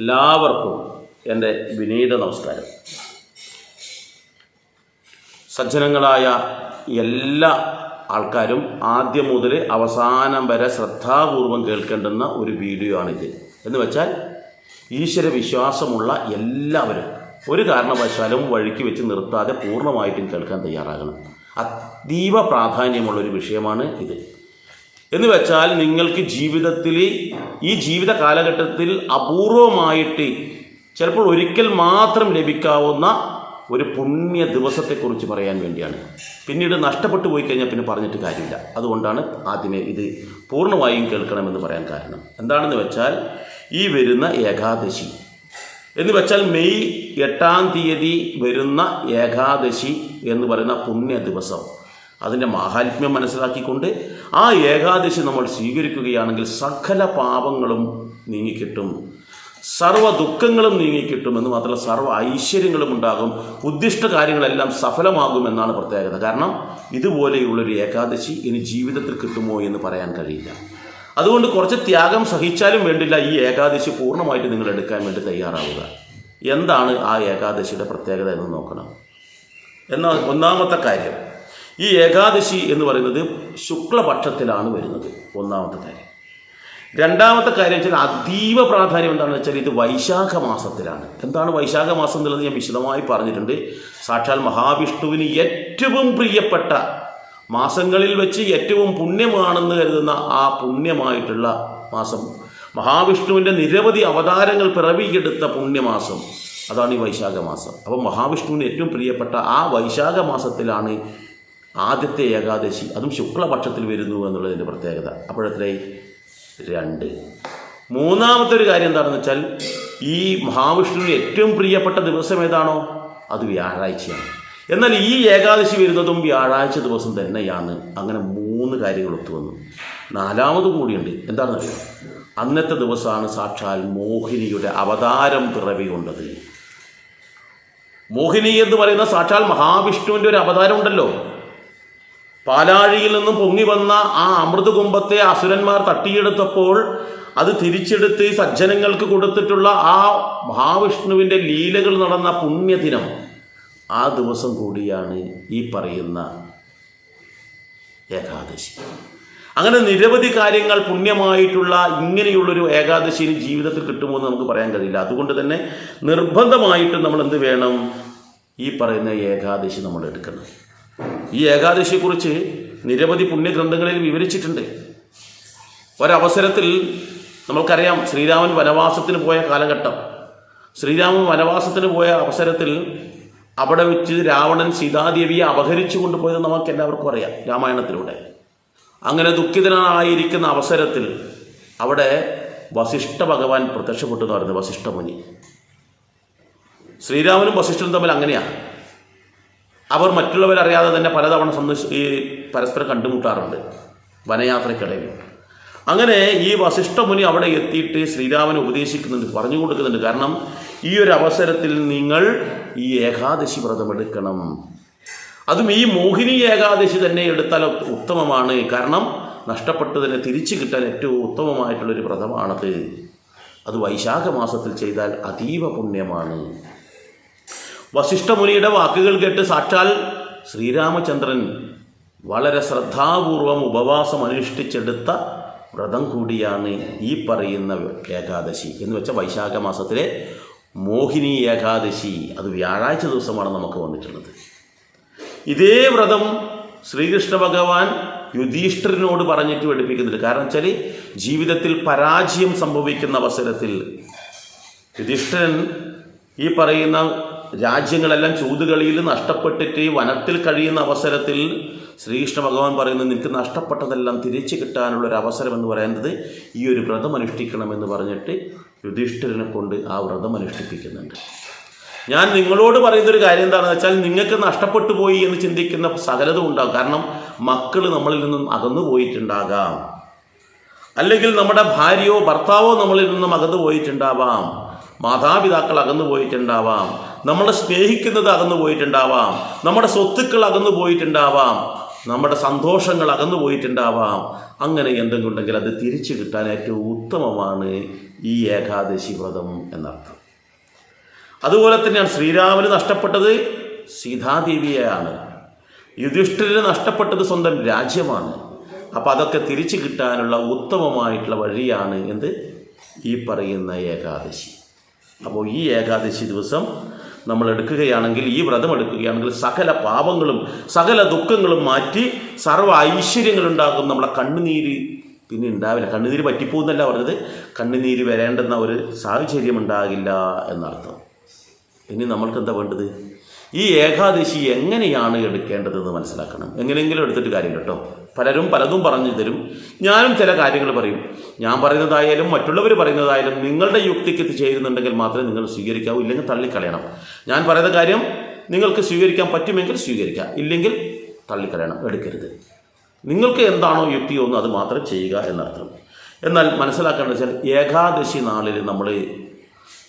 എല്ലാവർക്കും എന്റെ വിനീത നമസ്കാരം. സജ്ജനങ്ങളായ എല്ലാ ആൾക്കാരും ആദ്യം മുതൽ അവസാനം വരെ ശ്രദ്ധാപൂർവം കേൾക്കേണ്ടുന്ന ഒരു വീഡിയോ ആണിത്. എന്ന് വെച്ചാൽ ഈശ്വര വിശ്വാസമുള്ള എല്ലാവരും ഒരു കാരണവശാലും വഴിക്ക് വെച്ച് നിർത്താതെ പൂർണമായിട്ടും കേൾക്കാൻ തയ്യാറാകണം. അതീവ പ്രാധാന്യമുള്ള ഒരു വിഷയമാണ് ഇത്. എന്ന് വെച്ചാൽ നിങ്ങൾക്ക് ജീവിതത്തിൽ ഈ ജീവിത കാലഘട്ടത്തിൽ അപൂർവമായിട്ട് ചിലപ്പോൾ ഒരിക്കൽ മാത്രം ലഭിക്കാവുന്ന ഒരു പുണ്യ ദിവസത്തെക്കുറിച്ച് പറയാൻ വേണ്ടിയാണ്. പിന്നീട് നഷ്ടപ്പെട്ടു പോയി കഴിഞ്ഞാൽ പിന്നെ പറഞ്ഞിട്ട് കാര്യമില്ല. അതുകൊണ്ടാണ് ആദ്യമേ ഇത് പൂർണമായും കേൾക്കണമെന്ന് പറയാൻ കാരണം. എന്താണെന്ന് വെച്ചാൽ ഈ വരുന്ന ഏകാദശി. എന്ന് വെച്ചാൽ മെയ് എട്ടാം തീയതി വരുന്ന ഏകാദശി എന്ന് പറയുന്ന പുണ്യ ദിവസം. അതിന്റെ മാഹാത്മ്യം മനസ്സിലാക്കിക്കൊണ്ട് ആ ഏകാദശി നമ്മൾ സ്വീകരിക്കുകയാണെങ്കിൽ സകല പാപങ്ങളും നീങ്ങിക്കിട്ടും. സർവ ദുഃഖങ്ങളും നീങ്ങിക്കിട്ടും എന്ന് മാത്രമല്ല സർവ ഐശ്വര്യങ്ങളും ഉണ്ടാകും. ഉദ്ദിഷ്ട കാര്യങ്ങളെല്ലാം സഫലമാകുമെന്നാണ് പ്രത്യേകത. കാരണം ഇതുപോലെയുള്ളൊരു ഏകാദശി ഇനി ജീവിതത്തിൽ കിട്ടുമോ എന്ന് പറയാൻ കഴിയില്ല. അതുകൊണ്ട് കുറച്ച് ത്യാഗം സഹിച്ചാലും വേണ്ടില്ല ഈ ഏകാദശി പൂർണമായിട്ട് നിങ്ങൾ എടുക്കാൻ വേണ്ടി തയ്യാറാവുക. എന്താണ് ആ ഏകാദശിയുടെ പ്രത്യേകത എന്ന് നോക്കണം. എന്നാൽ ഒന്നാമത്തെ കാര്യം ഈ ഏകാദശി എന്ന് പറയുന്നത് ശുക്ലപക്ഷത്തിലാണ് വരുന്നത്. ഒന്നാമത്തെ കാര്യം. രണ്ടാമത്തെ കാര്യം വെച്ചാൽ അതീവ പ്രാധാന്യം എന്താണെന്ന് വെച്ചാൽ ഇത് വൈശാഖ മാസത്തിലാണ് എന്താണ് വൈശാഖ മാസം എന്നുള്ളത് ഞാൻ വിശദമായി പറഞ്ഞിട്ടുണ്ട്. സാക്ഷാൽ മഹാവിഷ്ണുവിന് ഏറ്റവും പ്രിയപ്പെട്ട മാസങ്ങളിൽ വെച്ച് ഏറ്റവും പുണ്യമാണെന്ന് കരുതുന്ന ആ പുണ്യമായിട്ടുള്ള മാസം. മഹാവിഷ്ണുവിന്റെ നിരവധി അവതാരങ്ങൾ പിറവിയെടുത്ത പുണ്യമാസം. അതാണ് ഈ വൈശാഖ മാസം അപ്പോൾ മഹാവിഷ്ണുവിന് ഏറ്റവും പ്രിയപ്പെട്ട ആ വൈശാഖ മാസത്തിലാണ് ആദ്യത്തെ ഏകാദശി അതും ശുക്ലപക്ഷത്തിൽ വരുന്നു എന്നുള്ളതിന്റെ പ്രത്യേകത. അപ്പോഴത്രേ? രണ്ട്. മൂന്നാമത്തെ ഒരു കാര്യം എന്താണെന്ന് വെച്ചാൽ ഈ മഹാവിഷ്ണുവിന് ഏറ്റവും പ്രിയപ്പെട്ട ദിവസം ഏതാണോ? അത് വ്യാഴാഴ്ചയാണ്. എന്നാൽ ഈ ഏകാദശി വരുന്നതും വ്യാഴാഴ്ച ദിവസം തന്നെയാണ്. അങ്ങനെ മൂന്ന് കാര്യങ്ങൾ ഒത്തുവന്നു നാലാമത് കൂടിയുണ്ട്. എന്താണെന്നറിയോ? അന്നത്തെ ദിവസമാണ് സാക്ഷാൽ മോഹിനിയുടെ അവതാരം പിറവി കൊണ്ടത്. മോഹിനി എന്ന് പറയുന്ന സാക്ഷാൽ മഹാവിഷ്ണുവിന്റെ ഒരു അവതാരം ഉണ്ടല്ലോ. പാലാഴിയിൽ നിന്നും പൊങ്ങി വന്ന ആ അമൃതകുംഭത്തെ അസുരന്മാർ തട്ടിയെടുത്തപ്പോൾ അത് തിരിച്ചെടുത്ത് സജ്ജനങ്ങൾക്ക് കൊടുത്തിട്ടുള്ള ആ മഹാവിഷ്ണുവിന്റെ ലീലകൾ നടന്ന പുണ്യദിനം ആ ദിവസം കൂടിയാണ് ഈ പറയുന്ന ഏകാദശി. അങ്ങനെ നിരവധി കാര്യങ്ങൾ പുണ്യമായിട്ടുള്ള ഇങ്ങനെയുള്ളൊരു ഏകാദശി ഇനി ജീവിതത്തിൽ കിട്ടുമോ എന്ന് നമുക്ക് പറയാൻ കഴിയില്ല. അതുകൊണ്ട് തന്നെ നിർബന്ധമായിട്ടും നമ്മൾ എന്ത് വേണം ഈ പറയുന്ന ഏകാദശി നമ്മൾ എടുക്കണം. ഈ ഏകാദശിയെക്കുറിച്ച് നിരവധി പുണ്യഗ്രന്ഥങ്ങളിൽ വിവരിച്ചിട്ടുണ്ട്. ഒരവസരത്തിൽ നമുക്കറിയാം ശ്രീരാമൻ വനവാസത്തിന് പോയ കാലഘട്ടം. ശ്രീരാമൻ വനവാസത്തിന് പോയ അവസരത്തിൽ അവിടെ വെച്ച് രാവണൻ സീതാദേവിയെ അപഹരിച്ചു കൊണ്ടുപോയത് നമുക്ക് എല്ലാവർക്കും അറിയാം രാമായണത്തിലൂടെ. അങ്ങനെ ദുഃഖിതനായിരിക്കുന്ന അവസരത്തിൽ അവിടെ വസിഷ്ഠ ഭഗവാൻ പ്രത്യക്ഷപ്പെട്ടു എന്ന് പറയുന്നത് വസിഷ്ഠ മുനി. ശ്രീരാമനും വസിഷ്ഠനും തമ്മിൽ അങ്ങനെയാണ് അവർ മറ്റുള്ളവരറിയാതെ തന്നെ പലതവണ സന്ദർശ ഈ പരസ്പരം കണ്ടുമുട്ടാറുണ്ട് വനയാത്രയ്ക്കിടയിൽ. അങ്ങനെ ഈ വസിഷ്ഠമുനി അവിടെ എത്തിയിട്ട് ശ്രീരാമനെ ഉപദേശിക്കുന്നുണ്ട് പറഞ്ഞു കൊടുക്കുന്നുണ്ട്. കാരണം ഈ ഒരു അവസരത്തിൽ നിങ്ങൾ ഈ ഏകാദശി വ്രതം എടുക്കണം. അതും ഈ മോഹിനി ഏകാദശി തന്നെ എടുത്താൽ ഉത്തമമാണ്. കാരണം നഷ്ടപ്പെട്ടതിനെ തിരിച്ചു കിട്ടാൻ ഏറ്റവും ഉത്തമമായിട്ടുള്ളൊരു വ്രതമാണത്. അത് വൈശാഖ മാസത്തിൽ ചെയ്താൽ അതീവ പുണ്യമാണ്. വസിഷ്ഠമുനിയുടെ വാക്കുകൾ കേട്ട് സാക്ഷാൽ ശ്രീരാമചന്ദ്രൻ വളരെ ശ്രദ്ധാപൂർവം ഉപവാസം അനുഷ്ഠിച്ചെടുത്ത വ്രതം കൂടിയാണ് ഈ പറയുന്ന ഏകാദശി എന്ന് വെച്ചാൽ വൈശാഖ മാസത്തിലെ മോഹിനി ഏകാദശി. അത് വ്യാഴാഴ്ച ദിവസമാണ് നമുക്ക് വന്നിട്ടുള്ളത്. ഇതേ വ്രതം ശ്രീകൃഷ്ണ ഭഗവാൻ യുധിഷ്ഠിരനോട് പറഞ്ഞിട്ട് പഠിപ്പിക്കുന്നുണ്ട്. കാരണം വെച്ചാൽ ജീവിതത്തിൽ പരാജയം സംഭവിക്കുന്ന അവസരത്തിൽ യുധിഷ്ഠിരൻ ഈ പറയുന്ന രാജ്യങ്ങളെല്ലാം ചൂതുകളിയിൽ നഷ്ടപ്പെട്ടിട്ട് വനത്തിൽ കഴിയുന്ന അവസരത്തിൽ ശ്രീകൃഷ്ണ ഭഗവാൻ പറയുന്നത് നിനക്ക് നഷ്ടപ്പെട്ടതെല്ലാം തിരിച്ചു കിട്ടാനുള്ള ഒരു അവസരം എന്ന് പറയുന്നത് ഈ ഒരു വ്രതം അനുഷ്ഠിക്കണമെന്ന് പറഞ്ഞിട്ട് യുധിഷ്ഠിരനെ കൊണ്ട് ആ വ്രതം അനുഷ്ഠിപ്പിക്കുന്നുണ്ട്. ഞാൻ നിങ്ങളോട് പറയുന്നൊരു കാര്യം എന്താണെന്ന് വെച്ചാൽ നിങ്ങൾക്ക് നഷ്ടപ്പെട്ടു പോയി എന്ന് ചിന്തിക്കുന്ന സകലതും ഉണ്ടാകും. കാരണം മക്കൾ നമ്മളിൽ നിന്നും അകന്നു പോയിട്ടുണ്ടാകാം. അല്ലെങ്കിൽ നമ്മുടെ ഭാര്യയോ ഭർത്താവോ നമ്മളിൽ നിന്നും അകന്നു പോയിട്ടുണ്ടാവാം. മാതാപിതാക്കൾ അകന്നു പോയിട്ടുണ്ടാവാം. നമ്മളെ സ്നേഹിക്കുന്നത് അകന്നു പോയിട്ടുണ്ടാവാം. നമ്മുടെ സ്വത്തുക്കൾ അകന്നു പോയിട്ടുണ്ടാവാം. നമ്മുടെ സന്തോഷങ്ങൾ അകന്നു പോയിട്ടുണ്ടാവാം. അങ്ങനെ എന്തെങ്കിലും ഉണ്ടെങ്കിൽ അത് തിരിച്ചു കിട്ടാൻ ഏറ്റവും ഉത്തമമാണ് ഈ ഏകാദശി വ്രതം എന്നർത്ഥം. അതുപോലെ തന്നെയാണ് ശ്രീരാമന് നഷ്ടപ്പെട്ടത് സീതാദേവിയെയാണ്. യുധിഷ്ഠിരന് നഷ്ടപ്പെട്ടത് സ്വന്തം രാജ്യമാണ്. അപ്പം അതൊക്കെ തിരിച്ചു കിട്ടാനുള്ള ഉത്തമമായിട്ടുള്ള വഴിയാണ് എന്ത്? ഈ പറയുന്ന ഏകാദശി. അപ്പോൾ ഈ ഏകാദശി ദിവസം നമ്മൾ എടുക്കുകയാണെങ്കിൽ ഈ വ്രതം എടുക്കുകയാണെങ്കിൽ സകല പാപങ്ങളും സകല ദുഃഖങ്ങളും മാറ്റി സർവ ഐശ്വര്യങ്ങളുണ്ടാകും നമ്മളെ കണ്ണുനീര് പിന്നെ ഉണ്ടാവില്ല. കണ്ണുനീര് പറ്റിപ്പോകുന്നല്ല പറഞ്ഞത്. കണ്ണുനീര് വരേണ്ടുന്ന ഒരു സാഹചര്യം ഉണ്ടാകില്ല എന്നർത്ഥം. ഇനി നമ്മൾക്ക് എന്താ വേണ്ടത്? ഈ ഏകാദശി എങ്ങനെയാണ് എടുക്കേണ്ടതെന്ന് മനസ്സിലാക്കണം. എങ്ങനെയെങ്കിലും എടുത്തിട്ട് കാര്യം കേട്ടോ. പലരും പലതും പറഞ്ഞു തരും. ഞാനും ചില കാര്യങ്ങൾ പറയും. ഞാൻ പറയുന്നതായാലും മറ്റുള്ളവർ പറയുന്നതായാലും നിങ്ങളുടെ യുക്തിക്ക് ഇത് ചേരുന്നുണ്ടെങ്കിൽ മാത്രമേ നിങ്ങൾ സ്വീകരിക്കാവൂ ഇല്ലെങ്കിൽ തള്ളിക്കളയണം. ഞാൻ പറയുന്ന കാര്യം നിങ്ങൾക്ക് സ്വീകരിക്കാൻ പറ്റുമെങ്കിൽ സ്വീകരിക്കാം. ഇല്ലെങ്കിൽ തള്ളിക്കളയണം. എടുക്കരുത്. നിങ്ങൾക്ക് എന്താണോ യുക്തി ഒന്ന് അത് മാത്രം ചെയ്യുക എന്നർത്ഥം. എന്നാൽ മനസ്സിലാക്കേണ്ടത് വെച്ചാൽ ഏകാദശി നാളിൽ നമ്മൾ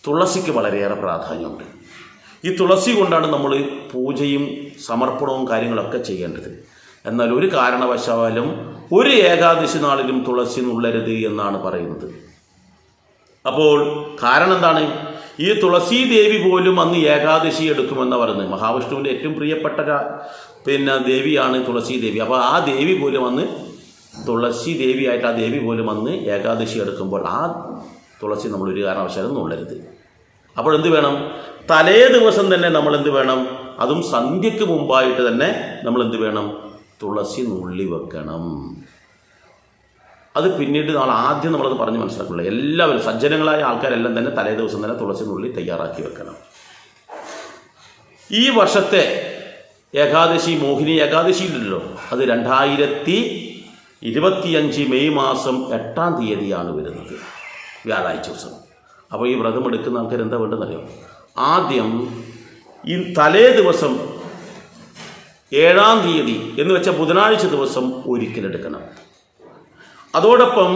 തുളസിക്ക് വളരെയേറെ പ്രാധാന്യമുണ്ട്. ഈ തുളസി കൊണ്ടാണ് നമ്മൾ പൂജയും സമർപ്പണവും കാര്യങ്ങളൊക്കെ ചെയ്യേണ്ടത്. എന്നാൽ ഒരു കാരണവശാലും ഒരു ഏകാദശി നാളിലും തുളസി നുള്ളരുത് എന്നാണ് പറയുന്നത്. അപ്പോൾ കാരണം എന്താണ്? ഈ തുളസി ദേവി പോലും അന്ന് ഏകാദശി എടുക്കുമെന്ന് പറയുന്നത്. മഹാവിഷ്ണുവിന്റെ ഏറ്റവും പ്രിയപ്പെട്ട പിന്നെ ദേവിയാണ് തുളസി ദേവി. അപ്പോൾ ആ ദേവി പോലും അന്ന് തുളസി ദേവിയായിട്ട് ആ ദേവി പോലും അന്ന് ഏകാദശി എടുക്കുമ്പോൾ ആ തുളസി നമ്മൾ ഒരു കാരണവശാലും നുള്ളരുത്. അപ്പോൾ എന്ത് വേണം? തലേ ദിവസം തന്നെ നമ്മൾ എന്ത് വേണം? അതും സന്ധ്യക്ക് മുമ്പായിട്ട് തന്നെ നമ്മൾ എന്ത് വേണം? തുളസി നുള്ളി വെക്കണം. അത് പിന്നീട് നാളെ ആദ്യം നമ്മളത് പറഞ്ഞ് മനസ്സിലാക്കുള്ളൂ. എല്ലാവരും സജ്ജനങ്ങളായ ആൾക്കാരെല്ലാം തന്നെ തലേ ദിവസം തന്നെ തുളസി നുള്ളി തയ്യാറാക്കി വെക്കണം. ഈ വർഷത്തെ ഏകാദശി മോഹിനി ഏകാദശിയിലല്ലോ അത് രണ്ടായിരത്തി ഇരുപത്തിയഞ്ച് മെയ് മാസം എട്ടാം തീയതിയാണ് വരുന്നത്. വ്യാഴാഴ്ച ദിവസം. അപ്പോൾ ഈ വ്രതം എടുക്കുന്ന ആൾക്കാർ എന്താ വേണ്ടതെന്നറിയോ? ആദ്യം ഈ തലേ ദിവസം ഏഴാം തീയതി എന്ന് വെച്ചാൽ ബുധനാഴ്ച ദിവസം ഒരിക്കലെടുക്കണം. അതോടൊപ്പം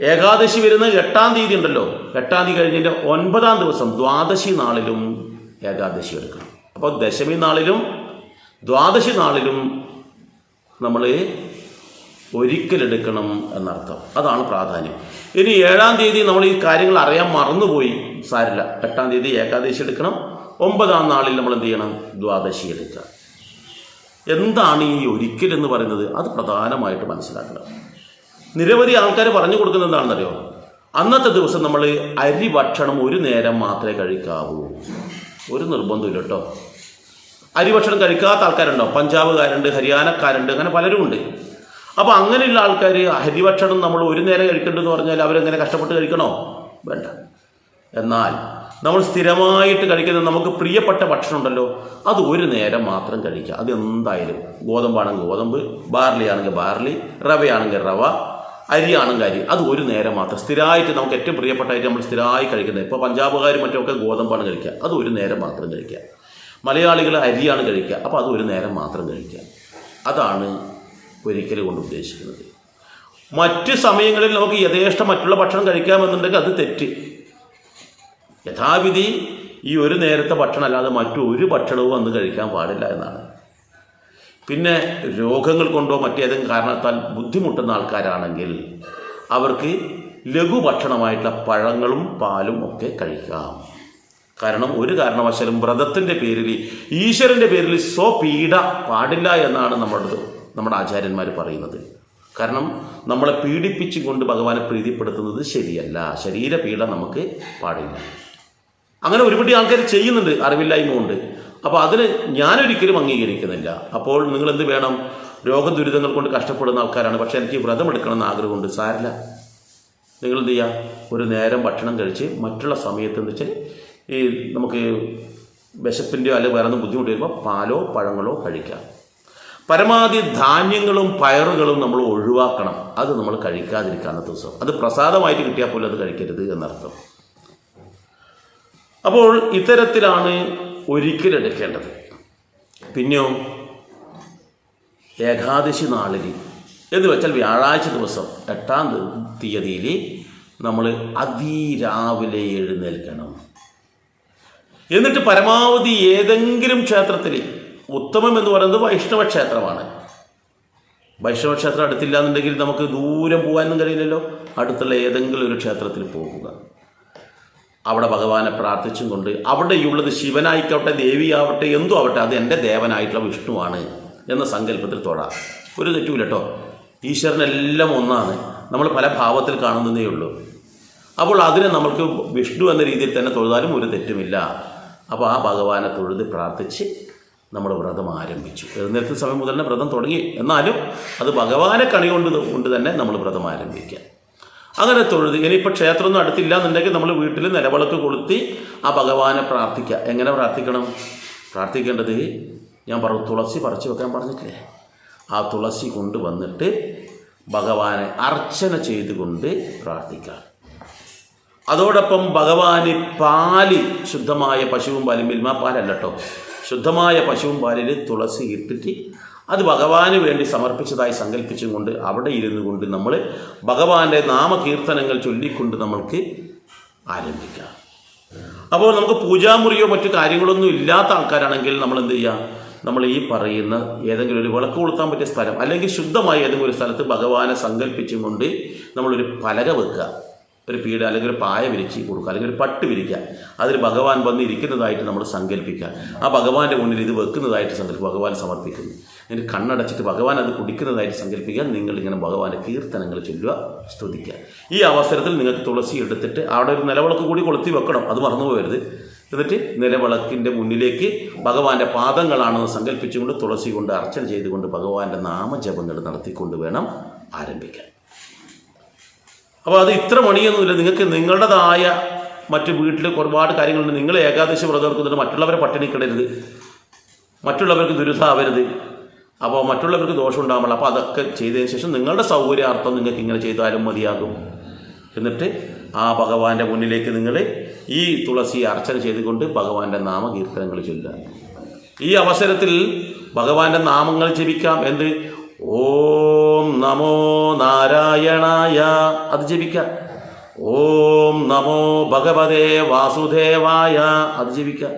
ഏകാദശി വരുന്ന എട്ടാം തീയതി ഉണ്ടല്ലോ. എട്ടാം തീയതി കഴിഞ്ഞതിന്റെ ഒൻപതാം ദിവസം ദ്വാദശി നാളിലും ഏകാദശി എടുക്കണം. അപ്പോൾ ദശമി നാളിലും ദ്വാദശി നാളിലും നമ്മൾ ഒരിക്കലെടുക്കണം എന്നർത്ഥം. അതാണ് പ്രാധാന്യം. ഇനി ഏഴാം തീയതി നമ്മൾ ഈ കാര്യങ്ങൾ അറിയാൻ മറന്നുപോയി. സാരില്ല. എട്ടാം തീയതി ഏകാദശി എടുക്കണം. ഒമ്പതാം നാളിൽ നമ്മൾ എന്ത് ചെയ്യണം? ദ്വാദശി എടുക്കുക. എന്താണ് ഈ ഒരിക്കൽ എന്ന് പറയുന്നത്? അത് പ്രധാനമായിട്ട് മനസ്സിലാക്കണം. നിരവധി ആൾക്കാർ പറഞ്ഞു കൊടുക്കുന്നത് എന്താണെന്നറിയോ? അന്നത്തെ ദിവസം നമ്മൾ അരി ഭക്ഷണം ഒരു നേരം മാത്രമേ കഴിക്കാവൂ. ഒരു നിർബന്ധമില്ല കേട്ടോ. അരി ഭക്ഷണം കഴിക്കാത്ത ആൾക്കാരുണ്ടോ? പഞ്ചാബുകാരുണ്ട് ഹരിയാനക്കാരുണ്ട് അങ്ങനെ പലരും ഉണ്ട്. അപ്പോൾ അങ്ങനെയുള്ള ആൾക്കാർ അരി ഭക്ഷണം നമ്മൾ ഒരു നേരം കഴിക്കേണ്ടതെന്ന് പറഞ്ഞാൽ അവരെങ്ങനെ കഷ്ടപ്പെട്ട് കഴിക്കണോ? വേണ്ട. എന്നാൽ നമ്മൾ സ്ഥിരമായിട്ട് കഴിക്കുന്ന നമുക്ക് പ്രിയപ്പെട്ട ഭക്ഷണം ഉണ്ടല്ലോ അത് ഒരു നേരം മാത്രം കഴിക്കുക. അത് എന്തായാലും ഗോതമ്പാണെങ്കിൽ ഗോതമ്പ് ബാർലി ആണെങ്കിൽ ബാർലി റവയാണെങ്കിൽ റവ അരിയാണെങ്കിൽ അരി അത് ഒരു നേരം മാത്രം. സ്ഥിരമായിട്ട് നമുക്ക് ഏറ്റവും പ്രിയപ്പെട്ട പ്രിയപ്പെട്ടായിട്ട് നമ്മൾ സ്ഥിരമായി കഴിക്കുന്നത് ഇപ്പോൾ പഞ്ചാബുകാരും മറ്റുമൊക്കെ ഗോതമ്പാണ് കഴിക്കുക. അത് ഒരു നേരം മാത്രം കഴിക്കുക. മലയാളികൾ അരിയാണ് കഴിക്കുക. അപ്പോൾ അത് ഒരു നേരം മാത്രം കഴിക്കുക. അതാണ് ഒരിക്കലും കൊണ്ട് ഉദ്ദേശിക്കുന്നത്. മറ്റു സമയങ്ങളിൽ നമുക്ക് യഥേഷ്ടം മറ്റുള്ള ഭക്ഷണം കഴിക്കാമെന്നുണ്ടെങ്കിൽ അത് തെറ്റ്. യഥാവിധി ഈ ഒരു നേരത്തെ ഭക്ഷണം അല്ലാതെ മറ്റു ഒരു ഭക്ഷണവും അന്ന് കഴിക്കാൻ പാടില്ല എന്നാണ്. പിന്നെ രോഗങ്ങൾ കൊണ്ടോ മറ്റേതെങ്കിലും കാരണത്താൽ ബുദ്ധിമുട്ടുന്ന ആൾക്കാരാണെങ്കിൽ അവർക്ക് ലഘുഭക്ഷണമായിട്ടുള്ള പഴങ്ങളും പാലും ഒക്കെ കഴിക്കാം. കാരണം ഒരു കാരണവശാലും വ്രതത്തിന്റെ പേരിൽ ഈശ്വരന്റെ പേരിൽ സ്വപീഡ പാടില്ല എന്നാണ് നമ്മുടെ നമ്മുടെ ആചാര്യന്മാർ പറയുന്നത്. കാരണം നമ്മളെ പീഡിപ്പിച്ചും കൊണ്ട് ഭഗവാനെ പ്രീതിപ്പെടുത്തുന്നത് ശരിയല്ല. ശരീരപീഡ നമുക്ക് പാടില്ല. അങ്ങനെ ഒരുപാട് ആൾക്കാർ ചെയ്യുന്നുണ്ട് അറിവില്ലായ്മ കൊണ്ട് അപ്പോൾ അതിന് ഞാനൊരിക്കലും അംഗീകരിക്കുന്നില്ല. അപ്പോൾ നിങ്ങൾ എന്ത് വേണം രോഗദുരിതങ്ങൾ കൊണ്ട് കഷ്ടപ്പെടുന്ന ആൾക്കാരാണ്. പക്ഷേ എനിക്ക് വ്രതം എടുക്കണമെന്ന് ആഗ്രഹമുണ്ട്. സാരില്ല. നിങ്ങൾ എന്ത് ചെയ്യുക ഒരു നേരം ഭക്ഷണം കഴിച്ച് മറ്റുള്ള സമയത്ത് എന്ന് വെച്ചാൽ ഈ നമുക്ക് വിശപ്പിന്റെയോ അല്ലെങ്കിൽ വേറെ ഒന്നും ബുദ്ധിമുട്ട് വരുമ്പോൾ പാലോ പഴങ്ങളോ കഴിക്കാം. പരമാവധി ധാന്യങ്ങളും പയറുകളും നമ്മൾ ഒഴിവാക്കണം. അത് നമ്മൾ കഴിക്കാതിരിക്കുക അന്നത്തെ ദിവസം. അത് പ്രസാദമായിട്ട് കിട്ടിയാൽ പോലും അത് കഴിക്കരുത് എന്നർത്ഥം. അപ്പോൾ ഇത്തരത്തിലാണ് ഒരിക്കലെടുക്കേണ്ടത് പിന്നെയോ ഏകാദശി നാളിൽ എന്ന് വെച്ചാൽ വ്യാഴാഴ്ച ദിവസം എട്ടാം തീയതിയിൽ നമ്മൾ അതിരാവിലെ എഴുന്നേൽക്കണം. എന്നിട്ട് പരമാവധി ഏതെങ്കിലും ക്ഷേത്രത്തിൽ ഉത്തമം എന്ന് പറയുന്നത് വൈഷ്ണവ ക്ഷേത്രമാണ്. വൈഷ്ണവ ക്ഷേത്രം അടുത്തില്ല എന്നുണ്ടെങ്കിൽ നമുക്ക് ദൂരം പോകാനൊന്നും കഴിയില്ലല്ലോ. അടുത്തുള്ള ഏതെങ്കിലും ഒരു ക്ഷേത്രത്തിൽ പോകുക. അവിടെ ഭഗവാനെ പ്രാർത്ഥിച്ചും കൊണ്ട് അവിടെയുള്ളത് ശിവനായിക്കോട്ടെ ദേവിയാവട്ടെ എന്തു ആവട്ടെ അത് എന്റെ ദേവനായിട്ടുള്ള വിഷ്ണുവാണ് എന്ന സങ്കല്പത്തിൽ തൊഴാം ഒരു തെറ്റുമില്ല കേട്ടോ. ഈശ്വരനെല്ലാം ഒന്നാണ്. നമ്മൾ പല ഭാവത്തിൽ കാണുന്നതേ ഉള്ളൂ. അപ്പോൾ അതിനെ നമ്മൾക്ക് വിഷ്ണു എന്ന രീതിയിൽ തന്നെ തൊഴുതാലും ഒരു തെറ്റുമില്ല. അപ്പോൾ ആ ഭഗവാനെ തൊഴുത് പ്രാർത്ഥിച്ച് നമ്മൾ വ്രതം ആരംഭിച്ചു. എഴുന്നേൽക്കുന്ന സമയം മുതൽ തന്നെ വ്രതം തുടങ്ങി. എന്നാലും അത് ഭഗവാനെ കണി കൊണ്ട് കൊണ്ട് തന്നെ നമ്മൾ വ്രതം ആരംഭിക്കുക അങ്ങനെ തൊഴുത് ഇനിയിപ്പോൾ ക്ഷേത്രമൊന്നും അടുത്തില്ല എന്നുണ്ടെങ്കിൽ നമ്മൾ വീട്ടിൽ നിലവിളക്ക് കൊളുത്തി ആ ഭഗവാനെ പ്രാർത്ഥിക്കുക. എങ്ങനെ പ്രാർത്ഥിക്കണം? പ്രാർത്ഥിക്കേണ്ടത് ഞാൻ പറഞ്ഞു തുളസി പറിച്ചു വെക്കാൻ പറഞ്ഞിട്ടില്ലേ? ആ തുളസി കൊണ്ട് വന്നിട്ട് ഭഗവാനെ അർച്ചന ചെയ്തുകൊണ്ട് പ്രാർത്ഥിക്കുക. അതോടൊപ്പം ഭഗവാന് പാൽ ശുദ്ധമായ പശുവും പാലും മിൽമ പാലല്ല ശുദ്ധമായ പശുവും പാലിൽ തുളസി ഇട്ടിട്ട് അത് ഭഗവാന് വേണ്ടി സമർപ്പിച്ചതായി സങ്കല്പിച്ചും കൊണ്ട് അവിടെ ഇരുന്നു കൊണ്ട് നമ്മൾ ഭഗവാന്റെ നാമകീർത്തനങ്ങൾ ചൊല്ലിക്കൊണ്ട് നമ്മൾക്ക് ആരംഭിക്കാം. അപ്പോൾ നമുക്ക് പൂജാമുറിയോ മറ്റു കാര്യങ്ങളൊന്നും ഇല്ലാത്ത ആൾക്കാരാണെങ്കിൽ നമ്മൾ എന്ത് ചെയ്യുക നമ്മൾ ഈ പറയുന്ന ഏതെങ്കിലും ഒരു വിളക്ക് കൊളുത്താൻ പറ്റിയ സ്ഥലം അല്ലെങ്കിൽ ശുദ്ധമായ ഏതെങ്കിലും ഒരു സ്ഥലത്ത് ഭഗവാനെ സങ്കല്പിച്ചും കൊണ്ട് നമ്മളൊരു പലക വെക്കുക. ഒരു പീഡ അല്ലെങ്കിൽ ഒരു പായ വിരിച്ച് കൊടുക്കുക അല്ലെങ്കിൽ ഒരു പട്ട് വിരിക്കുക. അതിൽ ഭഗവാൻ വന്ന് ഇരിക്കുന്നതായിട്ട് നമ്മൾ സങ്കല്പിക്കുക. ആ ഭഗവാന്റെ മുന്നിൽ ഇത് വെക്കുന്നതായിട്ട് സങ്കല്പിക്കുക ഭഗവാൻ സമർപ്പിക്കുന്നു. എന്നിട്ട് കണ്ണടച്ചിട്ട് ഭഗവാൻ അത് കുടിക്കുന്നതായിട്ട് സങ്കല്പിക്കുക. നിങ്ങൾ ഇങ്ങനെ ഭഗവാന്റെ കീർത്തനങ്ങൾ ചൊല്ലുക സ്തുതിക്കുക. ഈ അവസരത്തിൽ നിങ്ങൾക്ക് തുളസി എടുത്തിട്ട് അവിടെ ഒരു നിലവിളക്ക് കൂടി കൊളുത്തി വെക്കണം. അത് മറന്നു പോകരുത് എന്നിട്ട് നിലവിളക്കിന്റെ മുന്നിലേക്ക് ഭഗവാന്റെ പാദങ്ങളാണെന്ന് സങ്കല്പിച്ചുകൊണ്ട് തുളസി കൊണ്ട് അർച്ചന ചെയ്തുകൊണ്ട് ഭഗവാന്റെ നാമജപങ്ങൾ നടത്തിക്കൊണ്ട് വേണം ആരംഭിക്കാൻ. അപ്പോൾ അത് ഇത്ര മണിയൊന്നുമില്ല. നിങ്ങൾക്ക് നിങ്ങളുടേതായ മറ്റ് വീട്ടിൽ ഒരുപാട് കാര്യങ്ങളുണ്ട്. നിങ്ങൾ ഏകാദശി വ്രതം എടുക്കുന്നുണ്ട് മറ്റുള്ളവരെ പട്ടിണി കിടരുത് മറ്റുള്ളവർക്ക് ദുരിതാവരുത്. അപ്പോൾ മറ്റുള്ളവർക്ക് ദോഷം ഉണ്ടാകുമ്പോൾ അപ്പോൾ അതൊക്കെ ചെയ്തതിന് ശേഷം നിങ്ങളുടെ സൗകര്യാർത്ഥം നിങ്ങൾക്ക് ഇങ്ങനെ ചെയ്താലും മതിയാകും. എന്നിട്ട് ആ ഭഗവാന്റെ മുന്നിലേക്ക് നിങ്ങൾ ഈ തുളസി അർച്ചന ചെയ്തുകൊണ്ട് ഭഗവാന്റെ നാമകീർത്തനങ്ങൾ ചൊല്ലുക. ഈ അവസരത്തിൽ ഭഗവാന്റെ നാമങ്ങൾ ജപിക്കാം. എന്ത്? ഓം നമോ നാരായണായ. അത് ജപിക്കാം. ഓം നമോ ഭഗവതേ വാസുദേവായ. അത് ജപിക്കാം.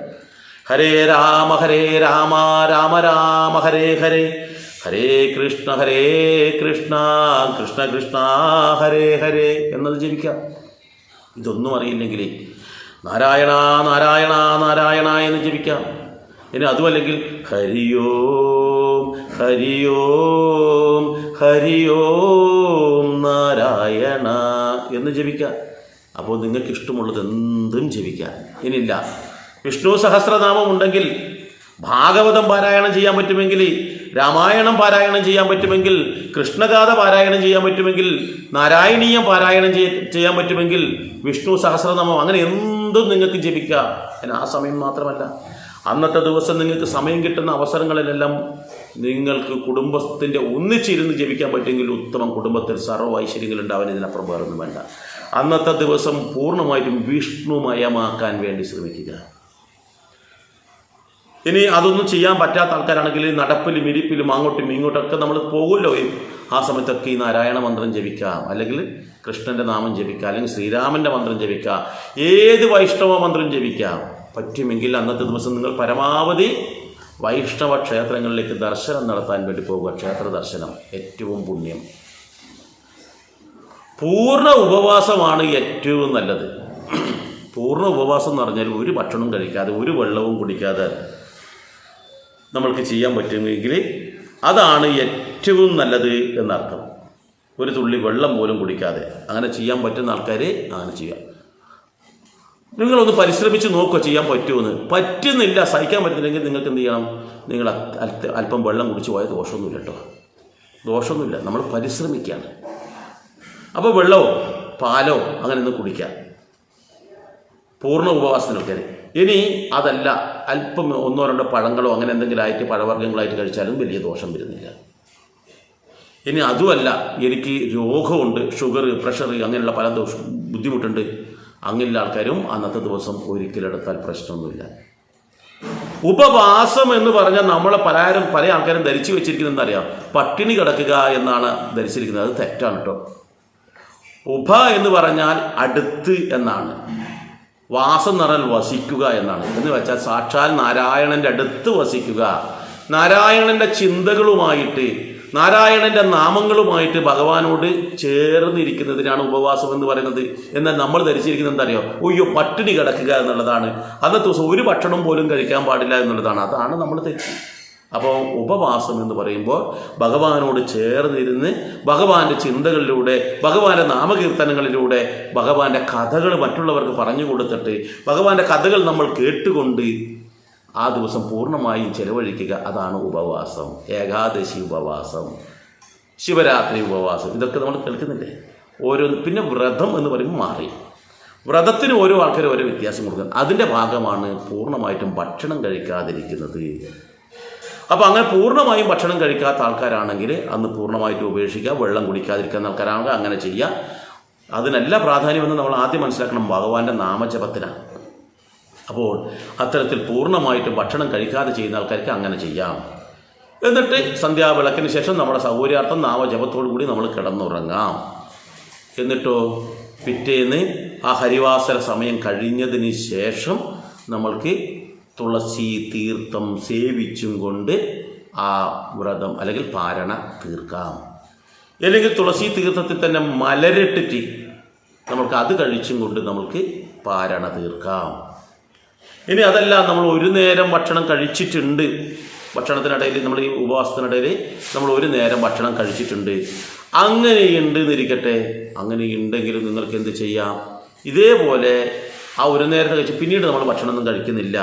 ഹരേ രാമ ഹരേ രാമ രാമ രാമ ഹരേ ഹരേ. ഹരേ കൃഷ്ണ ഹരേ കൃഷ്ണ കൃഷ്ണ കൃഷ്ണ ഹരേ ഹരേ എന്നത് ജപിക്കാം. ഇതൊന്നും അറിയില്ലെങ്കിൽ നാരായണ നാരായണ നാരായണ എന്ന് ജപിക്കാം. ഇനി അതുമല്ലെങ്കിൽ ഹരിയോം ഹരിയോം ഹരിയോം നാരായണ എന്ന് ജപിക്കാം. അപ്പോൾ നിങ്ങൾക്ക് ഇഷ്ടമുള്ളത് എന്തും ജപിക്കാം. ഇനിയില്ല. വിഷ്ണു സഹസ്രനാമം ഉണ്ടെങ്കിൽ ഭാഗവതം പാരായണം ചെയ്യാൻ പറ്റുമെങ്കിൽ രാമായണം പാരായണം ചെയ്യാൻ പറ്റുമെങ്കിൽ കൃഷ്ണഗാഥ പാരായണം ചെയ്യാൻ പറ്റുമെങ്കിൽ നാരായണീയം പാരായണം ചെയ്യാൻ പറ്റുമെങ്കിൽ വിഷ്ണു സഹസ്രനാമം അങ്ങനെ എന്തും നിങ്ങൾക്ക് ജപിക്കാം. ആ സമയം മാത്രമല്ല. അന്നത്തെ ദിവസം നിങ്ങൾക്ക് സമയം കിട്ടുന്ന അവസരങ്ങളിലെല്ലാം നിങ്ങൾക്ക് കുടുംബത്തിന്റെ ഒന്നിച്ചിരുന്ന് ജപിക്കാൻ പറ്റുമെങ്കിൽ ഉത്തമം കുടുംബത്തിൽ സർവ ഐശ്വര്യങ്ങൾ ഉണ്ടാവാൻ ഇതിനപ്പുറം വേറൊന്നും വേണ്ട. അന്നത്തെ ദിവസം പൂർണമായിട്ടും വിഷ്ണുമയമാക്കാൻ വേണ്ടി ശ്രമിക്കുക. ഇനി അതൊന്നും ചെയ്യാൻ പറ്റാത്ത ആൾക്കാരാണെങ്കിൽ നടപ്പിലും ഇരിപ്പിലും അങ്ങോട്ടും ഇങ്ങോട്ടൊക്കെ നമ്മൾ പോകുമല്ലോ. ആ സമയത്തൊക്കെ ഈ നാരായണ മന്ത്രം ജപിക്കാം. അല്ലെങ്കിൽ കൃഷ്ണന്റെ നാമം ജപിക്കാം. അല്ലെങ്കിൽ ശ്രീരാമന്റെ മന്ത്രം ജപിക്കാം. ഏത് വൈഷ്ണവ മന്ത്രം ജപിക്കാം? പറ്റുമെങ്കിൽ അന്നത്തെ ദിവസം നിങ്ങൾ പരമാവധി വൈഷ്ണവ ക്ഷേത്രങ്ങളിലേക്ക് ദർശനം നടത്താൻ വേണ്ടി പോവുക ക്ഷേത്ര ദർശനം ഏറ്റവും പുണ്യം. പൂർണ ഉപവാസമാണ് ഏറ്റവും നല്ലത്. പൂർണ ഉപവാസം എന്ന് പറഞ്ഞാൽ ഒരു ഭക്ഷണവും കഴിക്കാതെ ഒരു വെള്ളവും കുടിക്കാതെ നമ്മൾക്ക് ചെയ്യാൻ പറ്റുമെങ്കിൽ അതാണ് ഏറ്റവും നല്ലത് എന്നർത്ഥം. ഒരു തുള്ളി വെള്ളം പോലും കുടിക്കാതെ. അങ്ങനെ ചെയ്യാൻ പറ്റുന്ന ആൾക്കാർ അങ്ങനെ ചെയ്യാം. നിങ്ങളൊന്ന് പരിശ്രമിച്ച് നോക്കുക ചെയ്യാൻ പറ്റുമെന്ന്. പറ്റുന്നില്ല സഹിക്കാൻ പറ്റുന്നില്ലെങ്കിൽ നിങ്ങൾക്ക് എന്ത് ചെയ്യണം? നിങ്ങൾ അല്പം വെള്ളം കുടിച്ച് പോയാൽ ദോഷമൊന്നുമില്ല കേട്ടോ. ദോഷമൊന്നുമില്ല നമ്മൾ പരിശ്രമിക്കുകയാണ്. അപ്പോൾ വെള്ളമോ പാലോ അങ്ങനെ ഒന്ന് കുടിക്കാം. പൂർണ ഉപവാസത്തിനൊക്കെ. ഇനി അതല്ല അല്പം ഒന്നോ രണ്ടോ പഴങ്ങളോ അങ്ങനെ എന്തെങ്കിലും ആയിട്ട് പഴവർഗങ്ങളായിട്ട് കഴിച്ചാലും വലിയ ദോഷം വരുന്നില്ല. ഇനി അതുമല്ല എനിക്ക് രോഗമുണ്ട് ഷുഗർ പ്രഷർ അങ്ങനെയുള്ള പല ദോഷം ബുദ്ധിമുട്ടുണ്ട്. അങ്ങനെയുള്ള ആൾക്കാരും അന്നത്തെ ദിവസം ഒരിക്കലെടുത്താൽ പ്രശ്നമൊന്നുമില്ല. ഉപവാസം എന്ന് പറഞ്ഞാൽ നമ്മളെ പലരും പല ആൾക്കാരും ധരിച്ചു വെച്ചിരിക്കുന്നത് അറിയാം പട്ടിണി കിടക്കുക എന്നാണ് ധരിച്ചിരിക്കുന്നത്. അത് തെറ്റാണ് കേട്ടോ. ഉപ എന്ന് പറഞ്ഞാൽ അടുത്ത് എന്നാണ്. വാസം നിറൽ വസിക്കുക എന്നാണ്. എന്ന് വെച്ചാൽ സാക്ഷാൽ നാരായണന്റെ അടുത്ത് വസിക്കുക. നാരായണന്റെ ചിന്തകളുമായിട്ട് നാരായണന്റെ നാമങ്ങളുമായിട്ട് ഭഗവാനോട് ചേർന്നിരിക്കുന്നതിനാണ് ഉപവാസം എന്ന് പറയുന്നത്. എന്നാൽ നമ്മൾ ധരിച്ചിരിക്കുന്നത് എന്താ അറിയോ ഒയ്യോ പട്ടിണി കിടക്കുക എന്നുള്ളതാണ്. അന്നത്തെ ദിവസം ഒരു ഭക്ഷണം പോലും കഴിക്കാൻ പാടില്ല എന്നുള്ളതാണ്. അതാണ് നമ്മൾ തെറ്റി. അപ്പോൾ ഉപവാസം എന്ന് പറയുമ്പോൾ ഭഗവാനോട് ചേർന്നിരുന്ന് ഭഗവാന്റെ ചിന്തകളിലൂടെ ഭഗവാന്റെ നാമകീർത്തനങ്ങളിലൂടെ ഭഗവാന്റെ കഥകൾ മറ്റുള്ളവർക്ക് പറഞ്ഞു കൊടുത്തിട്ട് ഭഗവാന്റെ കഥകൾ നമ്മൾ കേട്ടുകൊണ്ട് ആ ദിവസം പൂർണമായും ചെലവഴിക്കുക അതാണ് ഉപവാസം. ഏകാദശി ഉപവാസം ശിവരാത്രി ഉപവാസം ഇതൊക്കെ നമ്മൾ കേൾക്കുന്നില്ലേ? ഓരോ പിന്നെ വ്രതം എന്ന് പറയുമ്പോൾ മാറി. വ്രതത്തിന് ഓരോ ആൾക്കാർ ഓരോ വ്യത്യാസം കൊടുക്കുന്നത് അതിന്റെ ഭാഗമാണ് പൂർണമായിട്ടും ഭക്ഷണം കഴിക്കാതിരിക്കുന്നത്. അപ്പോൾ അങ്ങനെ പൂർണമായും ഭക്ഷണം കഴിക്കാത്ത ആൾക്കാരാണെങ്കിൽ അന്ന് പൂർണമായിട്ടും ഉപേക്ഷിക്കുക വെള്ളം കുടിക്കാതിരിക്കുന്ന ആൾക്കാരാണെങ്കിൽ അങ്ങനെ ചെയ്യുക. അതിനല്ല പ്രാധാന്യമെന്ന് നമ്മൾ ആദ്യം മനസ്സിലാക്കണം. ഭഗവാന്റെ നാമജപത്തിനാണ്. അപ്പോൾ അത്തരത്തിൽ പൂർണമായിട്ട് ഭക്ഷണം കഴിക്കാതെ ചെയ്യുന്ന ആൾക്കാർക്ക് അങ്ങനെ ചെയ്യാം. എന്നിട്ട് സന്ധ്യാവിളക്കിന് ശേഷം നമ്മുടെ സൗകര്യാർത്ഥം നാമജപത്തോടു കൂടി നമ്മൾ കിടന്നുറങ്ങാം. എന്നിട്ടോ പിറ്റേന്ന് ആ ഹരിവാസര സമയം കഴിഞ്ഞതിന് ശേഷം നമ്മൾക്ക് തുളസി തീർത്ഥം സേവിച്ചും കൊണ്ട് ആ വ്രതം അല്ലെങ്കിൽ പാരണ തീർക്കാം. അല്ലെങ്കിൽ തുളസി തീർത്ഥത്തിൽ തന്നെ മലരിട്ടിട്ട് നമുക്ക് അത് കഴിച്ചും കൊണ്ട് നമുക്ക് പാരണ തീർക്കാം. ഇനി അതല്ല നമ്മൾ ഒരു നേരം ഭക്ഷണം കഴിച്ചിട്ടുണ്ട്. ഭക്ഷണത്തിനിടയിൽ നമ്മൾ ഈ ഉപവാസത്തിനിടയിൽ നമ്മൾ ഒരു നേരം ഭക്ഷണം കഴിച്ചിട്ടുണ്ട്. അങ്ങനെയുണ്ട് എന്നിരിക്കട്ടെ അങ്ങനെയുണ്ടെങ്കിലും നിങ്ങൾക്ക് എന്ത് ചെയ്യാം? ഇതേപോലെ ആ ഒരു നേരത്തെ കഴിച്ച് പിന്നീട് നമ്മൾ ഭക്ഷണമൊന്നും കഴിക്കുന്നില്ല.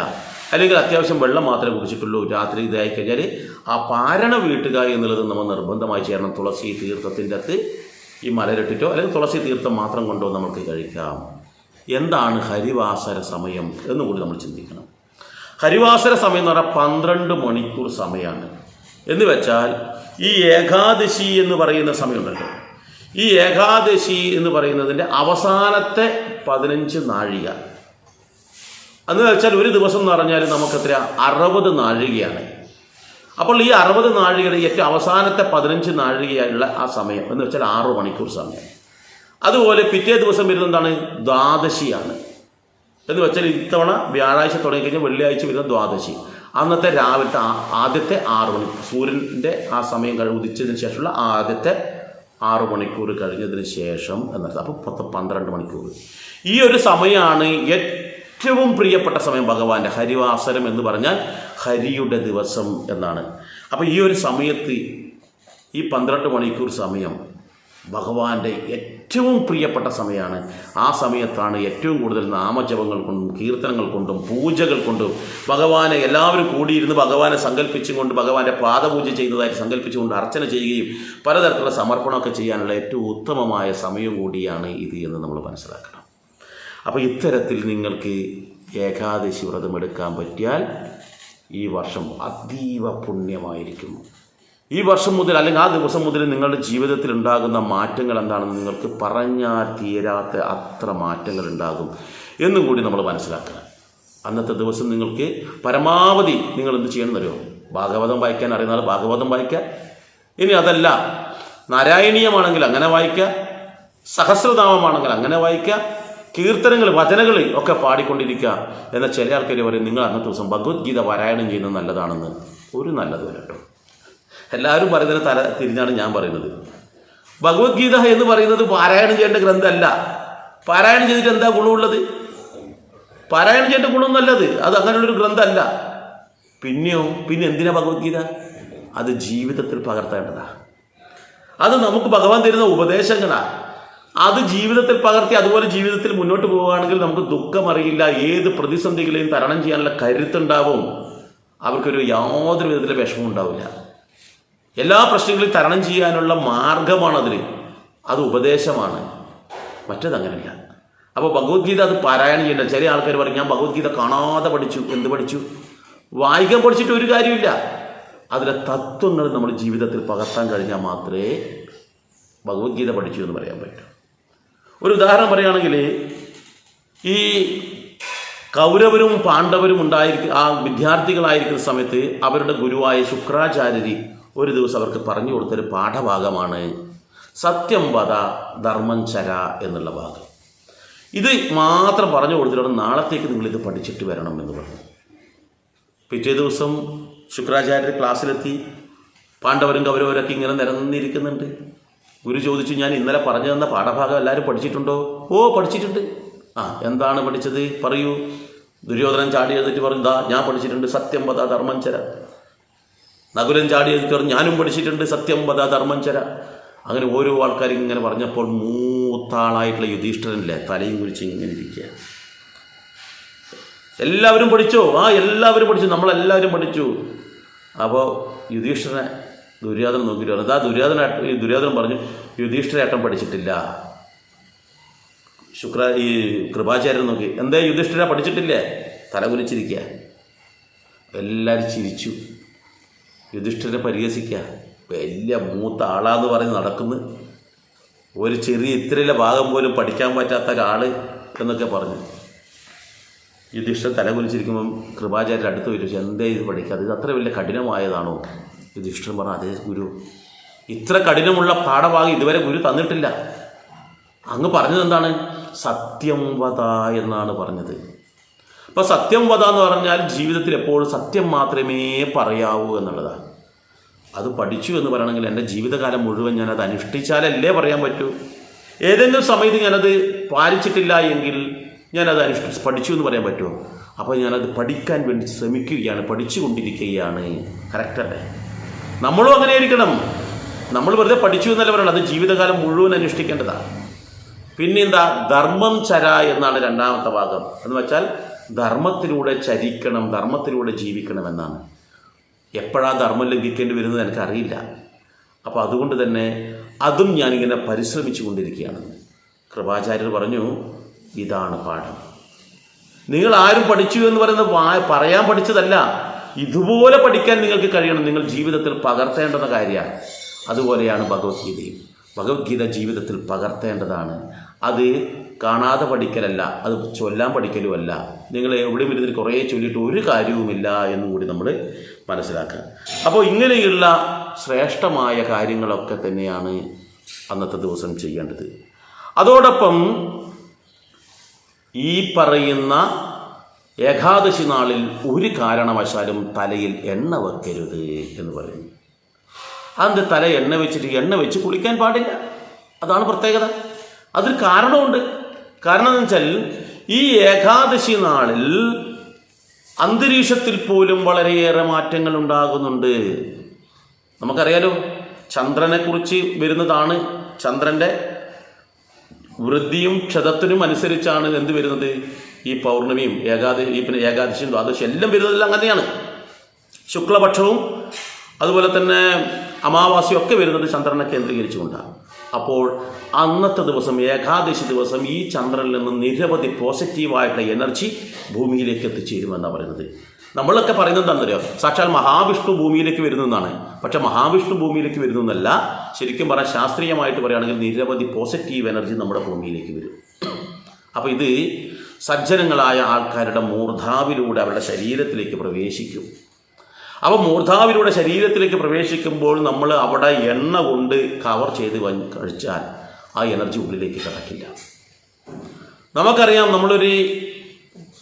അല്ലെങ്കിൽ അത്യാവശ്യം വെള്ളം മാത്രമേ കുടിച്ചിട്ടുള്ളൂ. രാത്രി ഇതായി കഴിഞ്ഞാൽ ആ പാരണ വീട്ടുക എന്നുള്ളത് നമ്മൾ നിർബന്ധമായി ചെയ്യണം. തുളസി തീർത്ഥത്തിന്റെ അകത്ത് ഈ മലരിട്ടിട്ടോ അല്ലെങ്കിൽ തുളസി തീർത്ഥം മാത്രം കൊണ്ടോ നമുക്ക് കഴിക്കാം. എന്താണ് ഹരിവാസര സമയം എന്ന് കൂടി നമ്മൾ ചിന്തിക്കണം. ഹരിവാസര സമയം എന്ന് പറഞ്ഞാൽ പന്ത്രണ്ട് മണിക്കൂർ സമയമാണ്. എന്ന് വെച്ചാൽ ഈ ഏകാദശി എന്ന് പറയുന്ന സമയമുണ്ടല്ലോ ഈ ഏകാദശി എന്ന് പറയുന്നതിന്റെ അവസാനത്തെ പതിനഞ്ച് നാഴിക. എന്ന് വെച്ചാൽ ഒരു ദിവസം എന്ന് പറഞ്ഞാൽ നമുക്കെത്ര അറുപത് നാഴികയാണ്. അപ്പോൾ ഈ അറുപത് നാഴികയുടെ ഏറ്റവും അവസാനത്തെ പതിനഞ്ച് നാഴികയുള്ള ആ സമയം എന്ന് വെച്ചാൽ ആറു മണിക്കൂർ സമയം. അതുപോലെ പിറ്റേ ദിവസം വരുന്ന എന്താണ്? ദ്വാദശിയാണ്. എന്ന് വെച്ചാൽ ഇത്തവണ വ്യാഴാഴ്ച തുടങ്ങിക്കഴിഞ്ഞാൽ വെള്ളിയാഴ്ച വരുന്ന ദ്വാദശി. അന്നത്തെ രാവിലത്തെ ആദ്യത്തെ ആറ് മണി സൂര്യന്റെ ആ സമയം കഴി ഉദിച്ചതിന് ശേഷമുള്ള ആദ്യത്തെ ആറ് മണിക്കൂർ കഴിഞ്ഞതിന് ശേഷം എന്നർത്ഥം അപ്പോൾ പത്ത് പന്ത്രണ്ട് മണിക്കൂർ. ഈ ഒരു സമയമാണ് ഏറ്റവും പ്രിയപ്പെട്ട സമയം ഭഗവാന്റെ ഹരിവാസരം എന്ന് പറഞ്ഞാൽ ഹരിയുടെ ദിവസം എന്നാണ്. അപ്പോൾ ഈ ഒരു സമയത്ത് ഈ പന്ത്രണ്ട് മണിക്കൂർ സമയം ഭഗവാന്റെ ഏറ്റവും പ്രിയപ്പെട്ട സമയമാണ്. ആ സമയത്താണ് ഏറ്റവും കൂടുതൽ നാമജപങ്ങൾ കൊണ്ടും കീർത്തനങ്ങൾ കൊണ്ടും പൂജകൾ കൊണ്ടും ഭഗവാനെ എല്ലാവരും കൂടിയിരുന്ന് ഭഗവാനെ സങ്കല്പിച്ചും കൊണ്ട് ഭഗവാന്റെ പാദപൂജ ചെയ്യുന്നതായിട്ട് സങ്കല്പിച്ചുകൊണ്ട് അർച്ചന ചെയ്യുകയും പലതരത്തിലുള്ള സമർപ്പണമൊക്കെ ചെയ്യാനുള്ള ഏറ്റവും ഉത്തമമായ സമയം കൂടിയാണ് ഇത് എന്ന് നമ്മൾ മനസ്സിലാക്കണം. അപ്പോൾ ഇത്തരത്തിൽ നിങ്ങൾക്ക് ഏകാദശി വ്രതം എടുക്കാൻ പറ്റിയാൽ ഈ വർഷം അതീവ പുണ്യമായിരിക്കും. ഈ വർഷം മുതൽ അല്ലെങ്കിൽ ആ ദിവസം മുതൽ നിങ്ങളുടെ ജീവിതത്തിൽ ഉണ്ടാകുന്ന മാറ്റങ്ങൾ എന്താണെന്ന് നിങ്ങൾക്ക് പറഞ്ഞാൽ തീരാത്ത അത്ര മാറ്റങ്ങൾ ഉണ്ടാകും എന്നും കൂടി നമ്മൾ മനസ്സിലാക്കണം. അന്നത്തെ ദിവസം നിങ്ങൾക്ക് പരമാവധി നിങ്ങൾ എന്ത് ചെയ്യണമെന്നറിയോ ഭാഗവതം വായിക്കാൻ അറിയുന്ന ഭാഗവതം വായിക്കുക. ഇനി അതല്ല നാരായണീയമാണെങ്കിൽ അങ്ങനെ വായിക്കുക സഹസ്രനാമമാണെങ്കിൽ അങ്ങനെ വായിക്കുക കീർത്തനങ്ങൾ വചനകൾ ഒക്കെ പാടിക്കൊണ്ടിരിക്കുക എന്ന ചില ആൾക്കാർ പറയും നിങ്ങൾ അന്നത്തെ ദിവസം ഭഗവത്ഗീത പാരായണം ചെയ്യുന്നത് നല്ലതാണെന്ന്. ഒരു നല്ലതുമല്ല എല്ലാവരും പറയുന്നതിന് തല തിരിഞ്ഞാണ് ഞാൻ പറയുന്നത്. ഭഗവത്ഗീത എന്ന് പറയുന്നത് പാരായണം ചെയ്യേണ്ട ഗ്രന്ഥമല്ല. പാരായണം ചെയ്തിട്ട് എന്താ ഗുണമുള്ളത്? പാരായണം ചെയ്യേണ്ട ഗുണമൊന്നുമല്ലത് അത് അങ്ങനെയുള്ളൊരു ഗ്രന്ഥമല്ല. പിന്നെയോ പിന്നെ എന്തിനാ ഭഗവത്ഗീത? അത് ജീവിതത്തിൽ പകർത്തേണ്ടതാ. അത് നമുക്ക് ഭഗവാൻ തരുന്ന ഉപദേശങ്ങളാണ് അത് ജീവിതത്തിൽ പകർത്തി അതുപോലെ ജീവിതത്തിൽ മുന്നോട്ട് പോവുകയാണെങ്കിൽ നമുക്ക് ദുഃഖമറിയില്ല ഏത് പ്രതിസന്ധികളെയും തരണം ചെയ്യാനുള്ള കരുത്തുണ്ടാവും. അവർക്കൊരു യാതൊരു വിധത്തിലെ വിഷമം ഉണ്ടാവില്ല. എല്ലാ പ്രശ്നങ്ങളും തരണം ചെയ്യാനുള്ള മാർഗമാണ് അതിൽ അത് ഉപദേശമാണ്. മറ്റത് അങ്ങനെയല്ല അപ്പോൾ ഭഗവത്ഗീത അത് പാരായണം ചെയ്യേണ്ട. ചില ആൾക്കാർ പറയും ഞാൻ ഭഗവത്ഗീത കാണാതെ പഠിച്ചു. എന്ത് പഠിച്ചു? വായിക്കാൻ പഠിച്ചിട്ട് ഒരു കാര്യമില്ല അതിലെ തത്വങ്ങൾ നമ്മൾ ജീവിതത്തിൽ പകർത്താൻ കഴിഞ്ഞാൽ മാത്രമേ ഭഗവത്ഗീത പഠിച്ചു എന്ന് പറയാൻ പറ്റൂ. ഒരു ഉദാഹരണം പറയുകയാണെങ്കിൽ ഈ കൗരവരും പാണ്ഡവരും ഉണ്ടായിരിക്കും ആ വിദ്യാർത്ഥികളായിരിക്കുന്ന സമയത്ത് അവരുടെ ഗുരുവായ ശുക്രാചാര്യരി ഒരു ദിവസം അവർക്ക് പറഞ്ഞു കൊടുത്തൊരു പാഠഭാഗമാണ് സത്യം വധ ധർമ്മം ചര എന്നുള്ള ഭാഗം. ഇത് മാത്രം പറഞ്ഞു കൊടുത്തിട്ട് നാളത്തേക്ക് നിങ്ങളിത് പഠിച്ചിട്ട് വരണം എന്ന് പറഞ്ഞു. പിറ്റേ ദിവസം ശുക്രാചാര്യർ ക്ലാസ്സിലെത്തി. പാണ്ഡവരും കൗരവരൊക്കെ ഇങ്ങനെ നിരന്നിരിക്കുന്നുണ്ട്. ഗുരു ചോദിച്ചു ഞാൻ ഇന്നലെ പറഞ്ഞു തന്ന പാഠഭാഗം എല്ലാവരും പഠിച്ചിട്ടുണ്ടോ? ഓ പഠിച്ചിട്ടുണ്ട്. ആ എന്താണ് പഠിച്ചത്? പറയൂ. ദുര്യോധനൻ ചാടി എഴുതിട്ട് പറഞ്ഞു ഞാൻ പഠിച്ചിട്ടുണ്ട് സത്യം പദ ധർമ്മം ചര. നകുലൻ ചാടി പറഞ്ഞു ഞാനും പഠിച്ചിട്ടുണ്ട് സത്യം വധ ധർമ്മം ചര. അങ്ങനെ ഓരോ ആൾക്കാരും ഇങ്ങനെ പറഞ്ഞപ്പോൾ മൂത്താളായിട്ടുള്ള യുധിഷ്ഠിരനില്ലേ തലയും കുറിച്ച് ഇങ്ങനെ ഇരിക്കുക. എല്ലാവരും പഠിച്ചോ? ആ എല്ലാവരും പഠിച്ചു. നമ്മളെല്ലാവരും പഠിച്ചു. അപ്പോൾ യുധിഷ്ഠിരനെ ദുര്യോധനം നോക്കിയിട്ട് പറഞ്ഞു ആ ദുര്യോധന ഈ ദുര്യോധനൻ പറഞ്ഞു യുധിഷ്ഠിരേട്ടൻ പഠിച്ചിട്ടില്ല. ശുക്ര ഈ കൃപാചാര്യൻ നോക്കി എന്താ യുധിഷ്ഠിര പഠിച്ചിട്ടില്ലേ? തലകുലിച്ചിരിക്കുക എല്ലാവരും ചിരിച്ചു. യുധിഷ്ഠിരനെ പരിഹസിക്കുക വലിയ മൂത്ത ആളാന്ന് പറഞ്ഞ് നടക്കുന്നു. ഒരു ചെറിയ ഇത്രയിലെ ഭാഗം പോലും പഠിക്കാൻ പറ്റാത്ത ഒരാൾ എന്നൊക്കെ പറഞ്ഞു. യുധിഷ്ഠിരൻ തല കുലിച്ചിരിക്കുമ്പം കൃപാചാര്യർ അടുത്ത് വരും എന്തേ ഇത് പഠിക്കാതെ ഇത് അത്ര വലിയ കഠിനമായതാണോ? യുധിഷ്ഠിരൻ പറഞ്ഞു അതേ ഗുരു ഇത്ര കഠിനമുള്ള പാഠഭാഗം ഇതുവരെ ഗുരു തന്നിട്ടില്ല. അങ്ങ് പറഞ്ഞത് എന്താണ് സത്യം വത എന്നാണ് പറഞ്ഞത്. അപ്പോൾ സത്യം വധ എന്ന് പറഞ്ഞാൽ ജീവിതത്തിൽ എപ്പോഴും സത്യം മാത്രമേ പറയാവൂ എന്നുള്ളതാണ്. അത് പഠിച്ചു എന്ന് പറയണമെങ്കിൽ എന്റെ ജീവിതകാലം മുഴുവൻ അത് അനുഷ്ഠിച്ചാലല്ലേ പറയാൻ പറ്റൂ? ഏതെങ്കിലും സമയത്ത് ഞാനത് പാലിച്ചിട്ടില്ല എങ്കിൽ ഞാനത് അനുഷ്ഠിച്ച് പഠിച്ചു എന്ന് പറയാൻ പറ്റുമോ? അപ്പോൾ ഞാനത് പഠിക്കാൻ വേണ്ടി ശ്രമിക്കുകയാണ് പഠിച്ചുകൊണ്ടിരിക്കുകയാണ്. കറക്റ്റല്ലേ നമ്മളും അങ്ങനെ ആയിരിക്കണം. നമ്മൾ വെറുതെ പഠിച്ചു എന്നല്ല പറയണം അത് ജീവിതകാലം മുഴുവൻ അനുഷ്ഠിക്കേണ്ടതാണ്. പിന്നെന്താ? ധർമ്മം ചര എന്നാണ് രണ്ടാമത്തെ ഭാഗം. എന്ന് വെച്ചാൽ ധർമ്മത്തിലൂടെ ചരിക്കണം ധർമ്മത്തിലൂടെ ജീവിക്കണമെന്നാണ്. എപ്പോഴാണ് എപ്പോഴാ ധർമ്മം ലംഘിക്കേണ്ടി വരുന്നത് എനിക്കറിയില്ല. അപ്പോൾ അതുകൊണ്ട് തന്നെ അതും ഞാനിങ്ങനെ പരിശ്രമിച്ചു കൊണ്ടിരിക്കുകയാണ് കൃപാചാര്യർ പറഞ്ഞു ഇതാണ് പാഠം. നിങ്ങൾ ആരും പഠിച്ചു എന്ന് പറയുന്നത് പറയാൻ പഠിച്ചതല്ല. ഇതുപോലെ പഠിക്കാൻ നിങ്ങൾക്ക് കഴിയണം. നിങ്ങൾ ജീവിതത്തിൽ പകർത്തേണ്ടുന്ന കാര്യമാണ്. അതുപോലെയാണ് ഭഗവത്ഗീതയും. ഭഗവത്ഗീത ജീവിതത്തിൽ പകർത്തേണ്ടതാണ്. അത് കാണാതെ പഠിക്കലല്ല അത് ചൊല്ലാൻ പഠിക്കലുമല്ല. നിങ്ങൾ എവിടെയും ഇരുന്നിട്ട് കുറേ ചൊല്ലിയിട്ട് ഒരു കാര്യവുമില്ല എന്നും കൂടി നമ്മൾ മനസ്സിലാക്കുക. അപ്പോൾ ഇങ്ങനെയുള്ള ശ്രേഷ്ഠമായ കാര്യങ്ങളൊക്കെ തന്നെയാണ് അന്നത്തെ ദിവസം ചെയ്യേണ്ടത്. അതോടൊപ്പം ഈ പറയുന്ന ഏകാദശി നാളിൽ ഒരു കാരണവശാലും തലയിൽ എണ്ണ വെക്കരുത് എന്ന് പറയുന്നു. അതിന്റെ തല എണ്ണ വെച്ചിട്ട് എണ്ണ വെച്ച് കുളിക്കാൻ പാടില്ല? അതാണ് പ്രത്യേകത. അതൊരു കാരണമുണ്ട്. കാരണം എന്ന് വെച്ചാൽ ഈ ഏകാദശി നാളിൽ അന്തരീക്ഷത്തിൽ പോലും വളരെയേറെ മാറ്റങ്ങൾ ഉണ്ടാകുന്നുണ്ട്. നമുക്കറിയാലോ ചന്ദ്രനെക്കുറിച്ച് വരുന്നതാണ്. ചന്ദ്രന്റെ വൃദ്ധിയും ക്ഷതത്തിനും അനുസരിച്ചാണ് എന്ത് വരുന്നത്? ഈ പൗർണമിയും ഏകാദശി പിന്നെ ഏകാദശിയും ദ്വാദശിയും എല്ലാം വരുന്നതെല്ലാം അങ്ങനെയാണ്. ശുക്ലപക്ഷവും അതുപോലെ തന്നെ അമാവാസിയും ഒക്കെ വരുന്നത് ചന്ദ്രനെ കേന്ദ്രീകരിച്ചുകൊണ്ടാണ്. അപ്പോൾ അന്നത്തെ ദിവസം ഏകാദശി ദിവസം ഈ ചന്ദ്രനിൽ നിന്ന് നിരവധി പോസിറ്റീവായിട്ടുള്ള എനർജി ഭൂമിയിലേക്ക് എത്തിച്ചേരുമെന്നാണ് പറയുന്നത്. നമ്മളൊക്കെ പറയുന്നത് എന്താണെന്നറിയോ? സാക്ഷാൽ മഹാവിഷ്ണു ഭൂമിയിലേക്ക് വരുന്നതാണ് പക്ഷേ മഹാവിഷ്ണു ഭൂമിയിലേക്ക് വരുന്നതല്ല ശരിക്കും പറഞ്ഞാൽ ശാസ്ത്രീയമായിട്ട് പറയുകയാണെങ്കിൽ നിരവധി പോസിറ്റീവ് എനർജി നമ്മുടെ ഭൂമിയിലേക്ക് വരും. അപ്പോൾ ഇത് സജ്ജനങ്ങളായ ആൾക്കാരുടെ മൂർധാവിലൂടെ അവരുടെ ശരീരത്തിലേക്ക് പ്രവേശിക്കും. അപ്പോൾ മൂർധാവിലൂടെ ശരീരത്തിലേക്ക് പ്രവേശിക്കുമ്പോൾ നമ്മൾ അവിടെ എണ്ണ കൊണ്ട് കവർ ചെയ്ത് കഴിച്ചാൽ ആ എനർജി ഉള്ളിലേക്ക് കിടക്കില്ല. നമുക്കറിയാം നമ്മളൊരു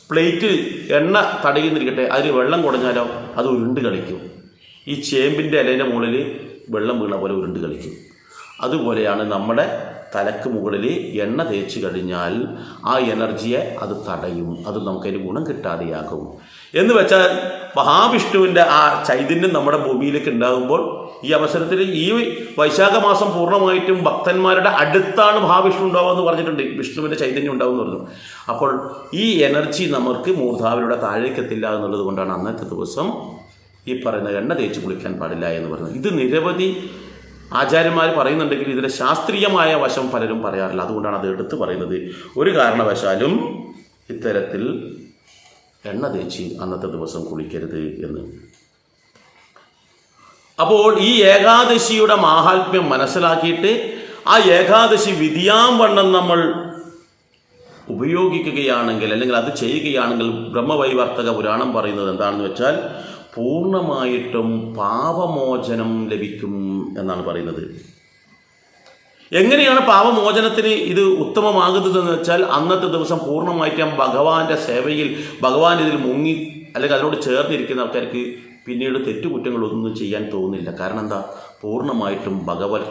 പ്ലേറ്റ് എണ്ണ തടയുന്നിരിക്കട്ടെ അതിൽ വെള്ളം കുടഞ്ഞാലോ അത് ഉരുണ്ട് കളിക്കും. ഈ ചേമ്പിന്റെ ഇലേന്റെ മുകളിൽ വെള്ളം വീണ പോലെ ഉരുണ്ട് കളിക്കും. അതുപോലെയാണ് നമ്മുടെ തലക്ക് മുകളിൽ എണ്ണ തേച്ച് കഴിഞ്ഞാൽ ആ എനർജിയെ അത് തടയും. അത് നമുക്കതിന് ഗുണം കിട്ടാതെയാക്കും എന്ന് വെച്ചാൽ മഹാവിഷ്ണുവിന്റെ ആ ചൈതന്യം നമ്മുടെ ഭൂമിയിലേക്ക് ഉണ്ടാകുമ്പോൾ ഈ അവസരത്തിൽ ഈ വൈശാഖ മാസം പൂർണമായിട്ടും ഭക്തന്മാരുടെ അടുത്താണ് മഹാവിഷ്ണു ഉണ്ടാവുക എന്ന് പറഞ്ഞിട്ടുണ്ട്. വിഷ്ണുവിന്റെ ചൈതന്യം ഉണ്ടാവും എന്ന് പറഞ്ഞു. അപ്പോൾ ഈ എനർജി നമുക്ക് മൂർധാവിലൂടെ താഴേക്ക് എത്തില്ല എന്നുള്ളത് കൊണ്ടാണ് അന്നത്തെ ദിവസം ഈ പറയുന്ന എണ്ണ തേച്ച് കുളിക്കാൻ പാടില്ല എന്ന് പറയുന്നത് ഇത് നിരവധി ആചാര്യന്മാർ പറയുന്നുണ്ടെങ്കിൽ ഇതിന്റെ ശാസ്ത്രീയമായ വശം പലരും പറയാറില്ല. അതുകൊണ്ടാണ് അത് എടുത്തു പറയുന്നത്. ഒരു കാരണവശാലും ഇത്തരത്തിൽ എണ്ണ തേച്ച് അന്നത്തെ ദിവസം കുളിക്കരുത് എന്ന്. അപ്പോൾ ഈ ഏകാദശിയുടെ മാഹാത്മ്യം മനസ്സിലാക്കിയിട്ട് ആ ഏകാദശി വിധിയാം വണ്ണം നമ്മൾ ഉപയോഗിക്കുകയാണെങ്കിൽ അല്ലെങ്കിൽ അത് ചെയ്യുകയാണെങ്കിൽ ബ്രഹ്മവൈവർത്തക പുരാണം പറയുന്നത് എന്താണെന്ന് വെച്ചാൽ പൂർണമായിട്ടും പാപമോചനം ലഭിക്കും എന്നാണ് പറയുന്നത്. എങ്ങനെയാണ് പാപമോചനത്തിന് ഇത് ഉത്തമമാകുന്നതെന്ന് വെച്ചാൽ അന്നത്തെ ദിവസം പൂർണമായിട്ടും ഭഗവാന്റെ സേവയിൽ ഭഗവാൻ ഇതിൽ മുങ്ങി അല്ലെങ്കിൽ അതിനോട് ചേർന്നിരിക്കുന്ന ആൾക്കാർക്ക് പിന്നീട് തെറ്റുകുറ്റങ്ങളൊന്നും ചെയ്യാൻ തോന്നില്ല കാരണം എന്താ? പൂർണമായിട്ടും ഭഗവത്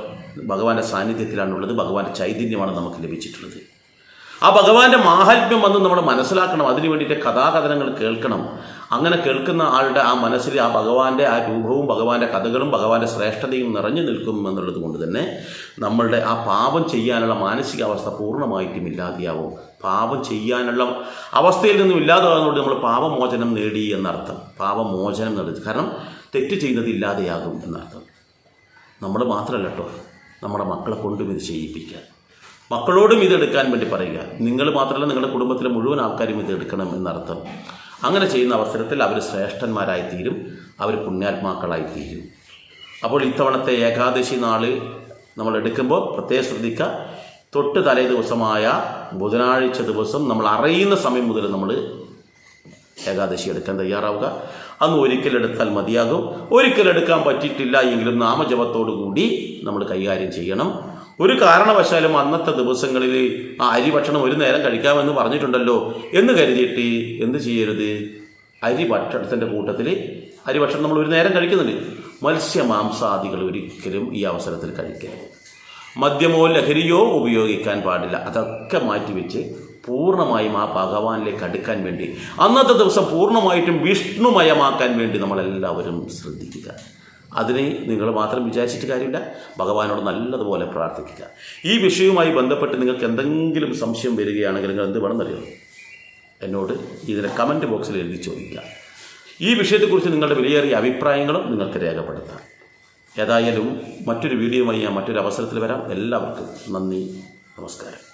ഭഗവാന്റെ സാന്നിധ്യത്തിലാണുള്ളത് ഭഗവാന്റെ ചൈതന്യമാണ് നമുക്ക് ലഭിച്ചിട്ടുള്ളത്. ആ ഭഗവാന്റെ മാഹാത്മ്യം വന്ന് നമ്മൾ മനസ്സിലാക്കണം. അതിനു വേണ്ടിയിട്ട് കഥാകഥനങ്ങൾ കേൾക്കണം. അങ്ങനെ കേൾക്കുന്ന ആളുടെ ആ മനസ്സിൽ ആ ഭഗവാന്റെ ആ രൂപവും ഭഗവാന്റെ കഥകളും ഭഗവാന്റെ ശ്രേഷ്ഠതയും നിറഞ്ഞു നിൽക്കും എന്നുള്ളത് കൊണ്ട് തന്നെ നമ്മളുടെ ആ പാപം ചെയ്യാനുള്ള മാനസികാവസ്ഥ പൂർണമായിട്ടും ഇല്ലാതെയാവും. പാപം ചെയ്യാനുള്ള അവസ്ഥയിൽ നിന്നും ഇല്ലാതാകുന്നതുകൊണ്ട് നമ്മൾ പാപമോചനം നേടി എന്നർത്ഥം. പാപമോചനം നേടി. കാരണം തെറ്റ് ചെയ്യുന്നത് ഇല്ലാതെയാകും എന്നർത്ഥം. നമ്മൾ മാത്രമല്ല കേട്ടോ. നമ്മുടെ മക്കളെ കൊണ്ടും ഇത് ചെയ്യിപ്പിക്കുക. മക്കളോടും ഇത് എടുക്കാൻ വേണ്ടി പറയുക. നിങ്ങൾ മാത്രമല്ല നിങ്ങളുടെ കുടുംബത്തിലെ മുഴുവൻ ആൾക്കാരും ഇത് എടുക്കണം എന്നർത്ഥം. അങ്ങനെ ചെയ്യുന്ന അവസരത്തിൽ അവർ ശ്രേഷ്ഠന്മാരായി തീരും അവർ പുണ്യാത്മാക്കളായി തീരും അപ്പോൾ ഇത്തവണത്തെ ഏകാദശി നാൾ നമ്മൾ എടുക്കുമ്പോൾ പ്രത്യേകം ശ്രദ്ധിക്കുക തൊട്ട് തലേ ദിവസമായ ബുധനാഴ്ച ദിവസം നമ്മൾ അറിയുന്ന സമയം മുതൽ നമ്മൾ ഏകാദശി എടുക്കാൻ തയ്യാറാവുക. അന്ന് ഒരിക്കലെടുത്താൽ മതിയാകും. ഒരിക്കലെടുക്കാൻ പറ്റിയിട്ടില്ല എങ്കിലും നാമജപത്തോടു കൂടി നമ്മൾ കൈകാര്യം ചെയ്യണം. ഒരു കാരണവശാലും അന്നത്തെ ദിവസങ്ങളിൽ ആ അരി ഭക്ഷണം ഒരു നേരം കഴിക്കാമെന്ന് പറഞ്ഞിട്ടുണ്ടല്ലോ എന്ന് കരുതിയിട്ട് എന്ത് ചെയ്യരുത്? അരി ഭക്ഷണത്തിന്റെ കൂട്ടത്തിൽ അരി ഭക്ഷണം നമ്മൾ ഒരു നേരം കഴിക്കുന്നുണ്ട്. മത്സ്യമാംസാദികൾ ഒരിക്കലും ഈ അവസരത്തിൽ കഴിക്കരുത്. മദ്യമോ ലഹരിയോ ഉപയോഗിക്കാൻ പാടില്ല. അതൊക്കെ മാറ്റിവെച്ച് പൂർണമായും ആ ഭഗവാനിലേക്ക് അടുക്കാൻ വേണ്ടി അന്നത്തെ ദിവസം പൂർണമായിട്ടും വിഷ്ണുമയമാക്കാൻ വേണ്ടി നമ്മളെല്ലാവരും ശ്രദ്ധിക്കുക. അതിനെ നിങ്ങൾ മാത്രം വിചാരിച്ചിട്ട് കാര്യമില്ല. ഭഗവാനോട് നല്ലതുപോലെ പ്രാർത്ഥിക്കുക. ഈ വിഷയവുമായി ബന്ധപ്പെട്ട് നിങ്ങൾക്ക് എന്തെങ്കിലും സംശയം വരികയാണെങ്കിൽ നിങ്ങൾ എന്ത് വേണമെന്നറിയോ? എന്നോട് ഇതിനെ കമന്റ് ബോക്സിൽ എഴുതി ചോദിക്കുക. ഈ വിഷയത്തെക്കുറിച്ച് നിങ്ങളുടെ വിലയേറിയ അഭിപ്രായങ്ങളും നിങ്ങൾക്ക് രേഖപ്പെടുത്താം. ഏതായാലും മറ്റൊരു വീഡിയോ ഞാൻ മറ്റൊരു അവസരത്തിൽ വരാം. എല്ലാവർക്കും നന്ദി. നമസ്കാരം.